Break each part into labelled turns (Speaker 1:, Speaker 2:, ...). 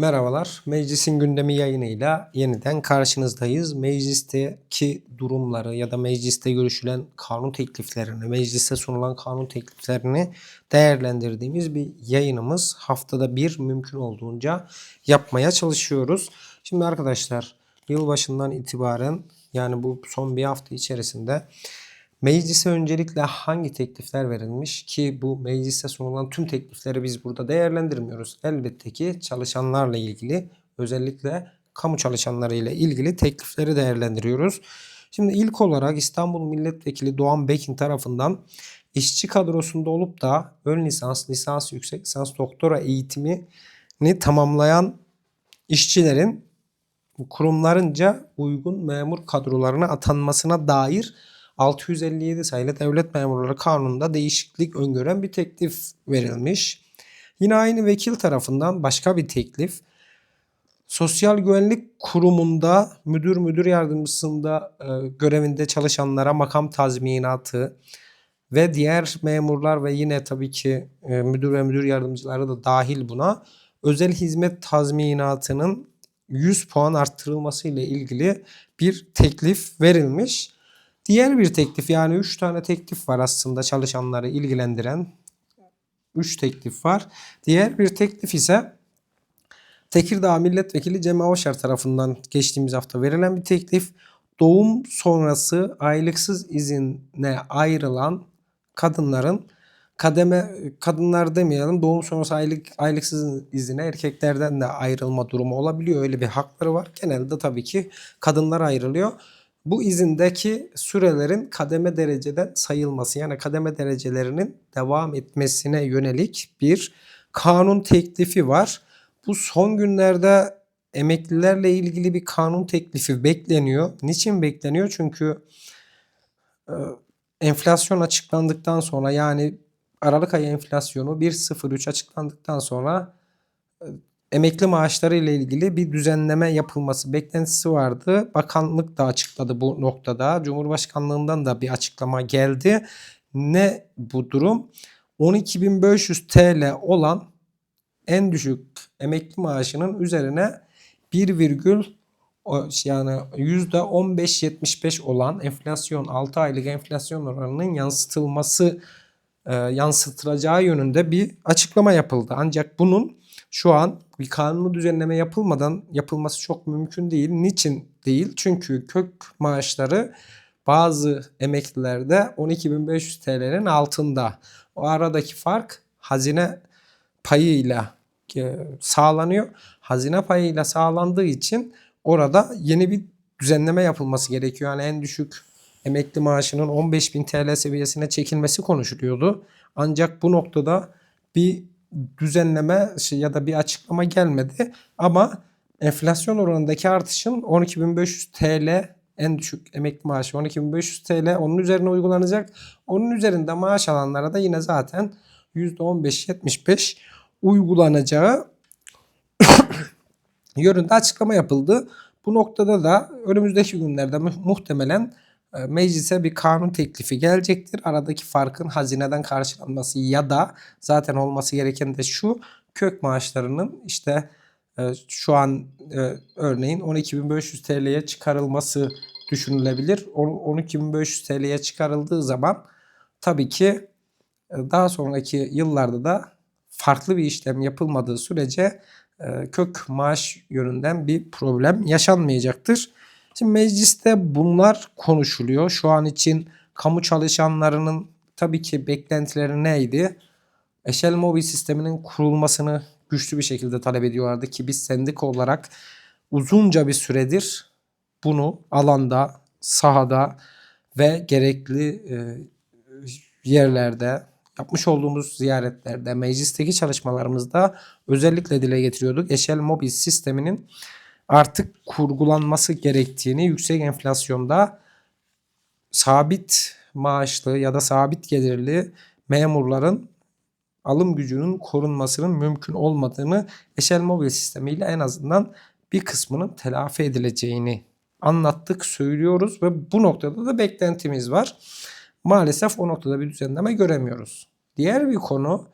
Speaker 1: Merhabalar. Meclisin gündemi yayınıyla yeniden karşınızdayız. Meclisteki durumları ya da mecliste görüşülen kanun tekliflerini, meclise sunulan kanun tekliflerini değerlendirdiğimiz bir yayınımız. Haftada bir mümkün olduğunca yapmaya çalışıyoruz. Şimdi arkadaşlar yılbaşından itibaren yani bu son bir hafta içerisinde Meclise öncelikle hangi teklifler verilmiş ki bu meclise sunulan tüm teklifleri biz burada değerlendirmiyoruz. Elbette ki çalışanlarla ilgili özellikle kamu çalışanları ile ilgili teklifleri değerlendiriyoruz. Şimdi ilk olarak İstanbul Milletvekili Doğan Bekin tarafından işçi kadrosunda olup da ön lisans, lisans, yüksek lisans, doktora eğitimini tamamlayan işçilerin kurumlarınca uygun memur kadrolarına atanmasına dair 657 sayılı Devlet Memurları Kanunu'nda değişiklik öngören bir teklif verilmiş. Yine aynı vekil tarafından başka bir teklif. Sosyal Güvenlik Kurumu'nda müdür müdür yardımcısında e, görevinde çalışanlara makam tazminatı ve diğer memurlar ve yine tabii ki e, müdür ve müdür yardımcıları da dahil buna özel hizmet tazminatının 100 puan arttırılması ile ilgili bir teklif verilmiş. Diğer bir teklif yani 3 tane teklif var aslında çalışanları ilgilendiren. 3 teklif var. Diğer bir teklif ise Tekirdağ Milletvekili Cem Avaşar tarafından geçtiğimiz hafta verilen bir teklif. Doğum sonrası aylıksız izine ayrılan kadınların kademe kadınlar demeyelim doğum sonrası aylık aylıksız izine erkeklerden de ayrılma durumu olabiliyor. Öyle bir hakları var. Genelde tabii ki kadınlar ayrılıyor. Bu izindeki sürelerin kademe dereceden sayılması yani kademe derecelerinin devam etmesine yönelik bir kanun teklifi var. Bu son günlerde emeklilerle ilgili bir kanun teklifi bekleniyor. Niçin bekleniyor? Çünkü e, enflasyon açıklandıktan sonra yani Aralık ayı enflasyonu 1.03 açıklandıktan sonra e, emekli maaşları ile ilgili bir düzenleme yapılması beklentisi vardı. Bakanlık da açıkladı bu noktada. Cumhurbaşkanlığından da bir açıklama geldi. Ne bu durum? 12.500 TL olan en düşük emekli maaşının üzerine 1, virgül o- yani %15.75 olan enflasyon 6 aylık enflasyon oranının yansıtılması e, yansıtılacağı yönünde bir açıklama yapıldı. Ancak bunun şu an bir kanunu düzenleme yapılmadan yapılması çok mümkün değil. Niçin değil? Çünkü kök maaşları bazı emeklilerde 12.500 TL'nin altında. O aradaki fark hazine payıyla e, sağlanıyor. Hazine payıyla sağlandığı için orada yeni bir düzenleme yapılması gerekiyor. Yani en düşük emekli maaşının 15.000 TL seviyesine çekilmesi konuşuluyordu. Ancak bu noktada bir düzenleme şey ya da bir açıklama gelmedi. Ama enflasyon oranındaki artışın 12.500 TL en düşük emekli maaşı 12.500 TL onun üzerine uygulanacak. Onun üzerinde maaş alanlara da yine zaten %15-75 uygulanacağı yönünde açıklama yapıldı. Bu noktada da önümüzdeki günlerde mu- muhtemelen meclise bir kanun teklifi gelecektir. Aradaki farkın hazineden karşılanması ya da zaten olması gereken de şu kök maaşlarının işte e, şu an e, örneğin 12.500 TL'ye çıkarılması düşünülebilir. O- 12.500 TL'ye çıkarıldığı zaman tabii ki e, daha sonraki yıllarda da farklı bir işlem yapılmadığı sürece kök maaş yönünden bir problem yaşanmayacaktır. Şimdi mecliste bunlar konuşuluyor. Şu an için kamu çalışanlarının tabii ki beklentileri neydi? Eşel mobil sisteminin kurulmasını güçlü bir şekilde talep ediyorlardı ki biz sendika olarak uzunca bir süredir bunu alanda, sahada ve gerekli e, yerlerde yapmış olduğumuz ziyaretlerde, meclisteki çalışmalarımızda özellikle dile getiriyorduk. Eşel mobil sisteminin artık kurgulanması gerektiğini yüksek enflasyonda sabit maaşlı ya da sabit gelirli memurların alım gücünün korunmasının mümkün olmadığını Eşel Mobil sistemiyle en azından bir kısmının telafi edileceğini anlattık, söylüyoruz ve bu noktada da beklentimiz var. Maalesef o noktada bir düzenleme göremiyoruz. Diğer bir konu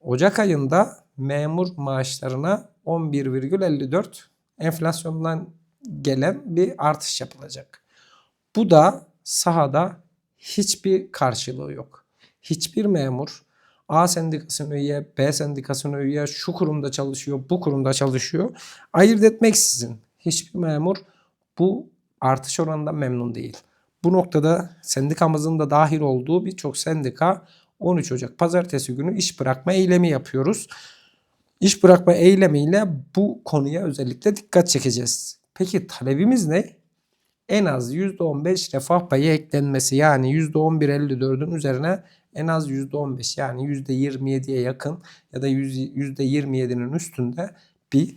Speaker 1: Ocak ayında memur maaşlarına 11,54 enflasyondan gelen bir artış yapılacak. Bu da sahada hiçbir karşılığı yok. Hiçbir memur A sendikasına üye, B sendikasına üye, şu kurumda çalışıyor, bu kurumda çalışıyor. Ayırt etmeksizin hiçbir memur bu artış oranından memnun değil. Bu noktada sendikamızın da dahil olduğu birçok sendika 13 Ocak pazartesi günü iş bırakma eylemi yapıyoruz. İş bırakma eylemiyle bu konuya özellikle dikkat çekeceğiz. Peki talebimiz ne? En az %15 refah payı eklenmesi yani %11.54'ün üzerine en az %15 yani %27'ye yakın ya da %27'nin üstünde bir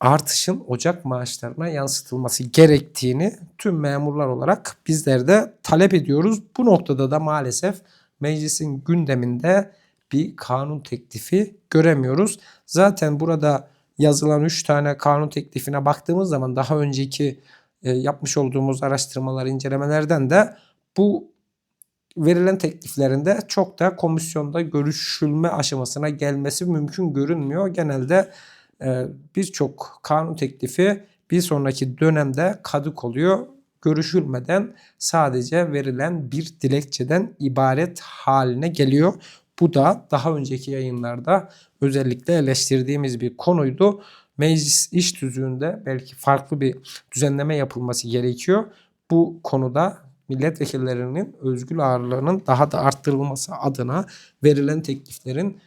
Speaker 1: artışın Ocak maaşlarına yansıtılması gerektiğini tüm memurlar olarak bizler de talep ediyoruz. Bu noktada da maalesef meclisin gündeminde bir kanun teklifi göremiyoruz. Zaten burada yazılan 3 tane kanun teklifine baktığımız zaman daha önceki e, yapmış olduğumuz araştırmalar, incelemelerden de bu verilen tekliflerinde çok da komisyonda görüşülme aşamasına gelmesi mümkün görünmüyor. Genelde e, birçok kanun teklifi bir sonraki dönemde kadık oluyor. Görüşülmeden sadece verilen bir dilekçeden ibaret haline geliyor. Bu da daha önceki yayınlarda özellikle eleştirdiğimiz bir konuydu. Meclis iş tüzüğünde belki farklı bir düzenleme yapılması gerekiyor. Bu konuda milletvekillerinin özgür ağırlığının daha da arttırılması adına verilen tekliflerin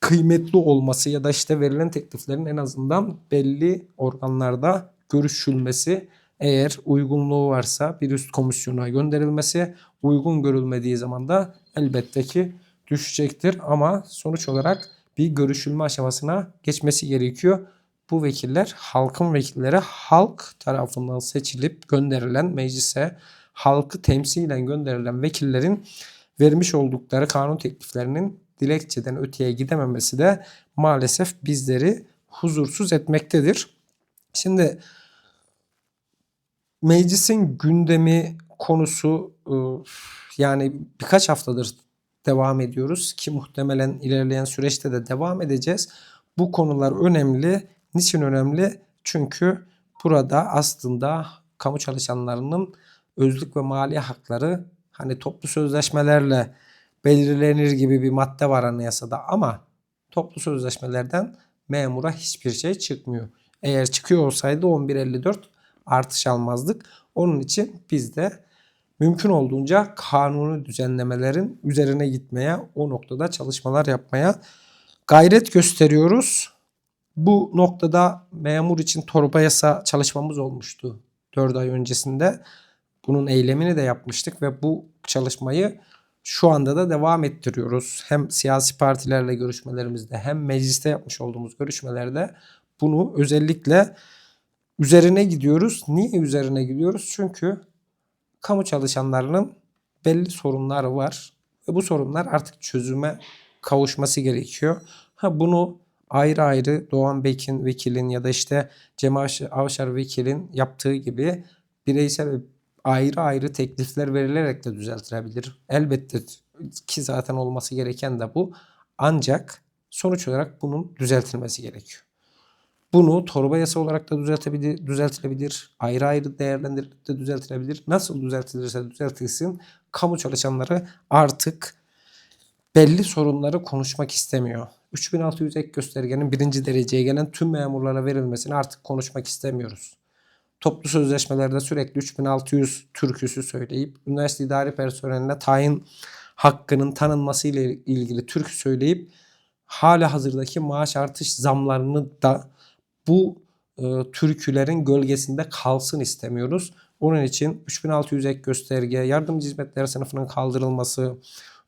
Speaker 1: kıymetli olması ya da işte verilen tekliflerin en azından belli organlarda görüşülmesi eğer uygunluğu varsa bir üst komisyona gönderilmesi uygun görülmediği zaman da elbette ki düşecektir ama sonuç olarak bir görüşülme aşamasına geçmesi gerekiyor. Bu vekiller halkın vekilleri halk tarafından seçilip gönderilen meclise halkı temsilen gönderilen vekillerin vermiş oldukları kanun tekliflerinin dilekçeden öteye gidememesi de maalesef bizleri huzursuz etmektedir. Şimdi meclisin gündemi konusu ıı, yani birkaç haftadır devam ediyoruz ki muhtemelen ilerleyen süreçte de devam edeceğiz. Bu konular önemli. Niçin önemli? Çünkü burada aslında kamu çalışanlarının özlük ve mali hakları hani toplu sözleşmelerle belirlenir gibi bir madde var anayasada ama toplu sözleşmelerden memura hiçbir şey çıkmıyor. Eğer çıkıyor olsaydı 11.54 artış almazdık. Onun için biz de mümkün olduğunca kanuni düzenlemelerin üzerine gitmeye, o noktada çalışmalar yapmaya gayret gösteriyoruz. Bu noktada memur için torba yasa çalışmamız olmuştu 4 ay öncesinde. Bunun eylemini de yapmıştık ve bu çalışmayı şu anda da devam ettiriyoruz. Hem siyasi partilerle görüşmelerimizde hem mecliste yapmış olduğumuz görüşmelerde bunu özellikle üzerine gidiyoruz. Niye üzerine gidiyoruz? Çünkü kamu çalışanlarının belli sorunları var ve bu sorunlar artık çözüme kavuşması gerekiyor. Ha bunu ayrı ayrı Doğan Bekin vekilin ya da işte Cemal Avşar vekilin yaptığı gibi bireysel ayrı ayrı teklifler verilerek de düzeltilebilir. Elbette ki zaten olması gereken de bu. Ancak sonuç olarak bunun düzeltilmesi gerekiyor. Bunu torba yasa olarak da düzeltebilir, düzeltilebilir. Ayrı ayrı değerlendirilip de düzeltilebilir. Nasıl düzeltilirse düzeltilsin kamu çalışanları artık belli sorunları konuşmak istemiyor. 3600 ek göstergenin birinci dereceye gelen tüm memurlara verilmesini artık konuşmak istemiyoruz. Toplu sözleşmelerde sürekli 3600 türküsü söyleyip üniversite idari personeline tayin hakkının tanınması ile ilgili türkü söyleyip hala hazırdaki maaş artış zamlarını da bu e, türkülerin gölgesinde kalsın istemiyoruz. Onun için 3600 ek gösterge, yardımcı hizmetler sınıfının kaldırılması,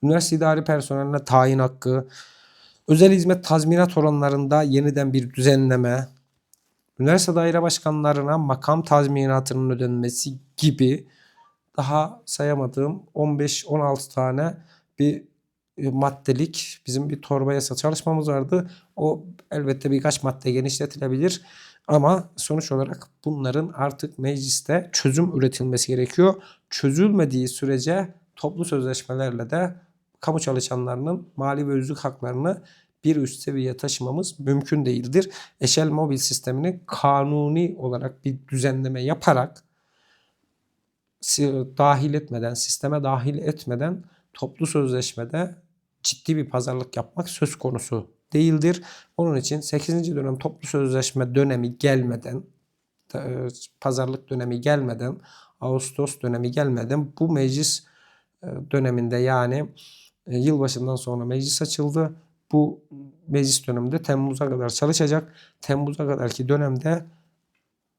Speaker 1: üniversite idari personeline tayin hakkı, özel hizmet tazminat oranlarında yeniden bir düzenleme, üniversite daire başkanlarına makam tazminatının ödenmesi gibi daha sayamadığım 15-16 tane bir maddelik bizim bir torba yasa çalışmamız vardı. O elbette birkaç madde genişletilebilir. Ama sonuç olarak bunların artık mecliste çözüm üretilmesi gerekiyor. Çözülmediği sürece toplu sözleşmelerle de kamu çalışanlarının mali ve özlük haklarını bir üst seviyeye taşımamız mümkün değildir. Eşel mobil sistemini kanuni olarak bir düzenleme yaparak dahil etmeden, sisteme dahil etmeden toplu sözleşmede ciddi bir pazarlık yapmak söz konusu değildir. Onun için 8. dönem toplu sözleşme dönemi gelmeden, e, pazarlık dönemi gelmeden, Ağustos dönemi gelmeden bu meclis e, döneminde yani e, yılbaşından sonra meclis açıldı. Bu meclis döneminde Temmuz'a kadar çalışacak. Temmuz'a kadarki dönemde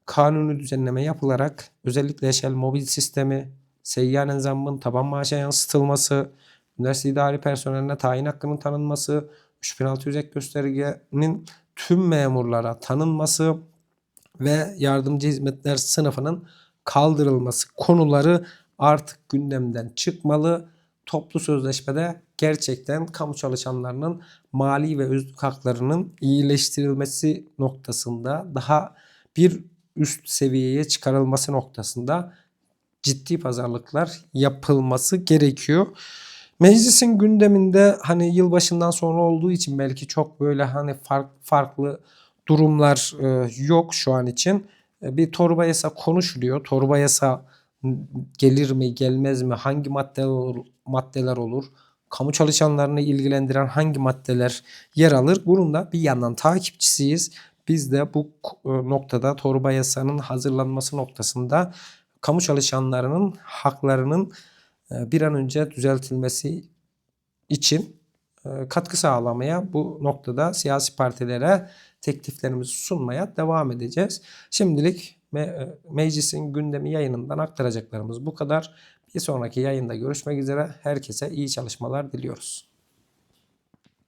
Speaker 1: kanuni düzenleme yapılarak özellikle eşel mobil sistemi, seyyanen zammın taban maaşa yansıtılması, üniversite idari personeline tayin hakkının tanınması, 3600 ek göstergenin tüm memurlara tanınması ve yardımcı hizmetler sınıfının kaldırılması konuları artık gündemden çıkmalı. Toplu sözleşmede gerçekten kamu çalışanlarının mali ve özlük haklarının iyileştirilmesi noktasında daha bir üst seviyeye çıkarılması noktasında ciddi pazarlıklar yapılması gerekiyor. Meclisin gündeminde hani yılbaşından sonra olduğu için belki çok böyle hani fark, farklı durumlar e, yok şu an için. E, bir torba yasa konuşuluyor. Torba yasa gelir mi gelmez mi hangi maddeler olur, maddeler olur kamu çalışanlarını ilgilendiren hangi maddeler yer alır bunun da bir yandan takipçisiyiz. Biz de bu e, noktada torba yasanın hazırlanması noktasında kamu çalışanlarının haklarının e, bir an önce düzeltilmesi için e, katkı sağlamaya bu noktada siyasi partilere tekliflerimizi sunmaya devam edeceğiz. Şimdilik me- e, meclisin gündemi yayınından aktaracaklarımız bu kadar. Bir sonraki yayında görüşmek üzere. Herkese iyi çalışmalar diliyoruz.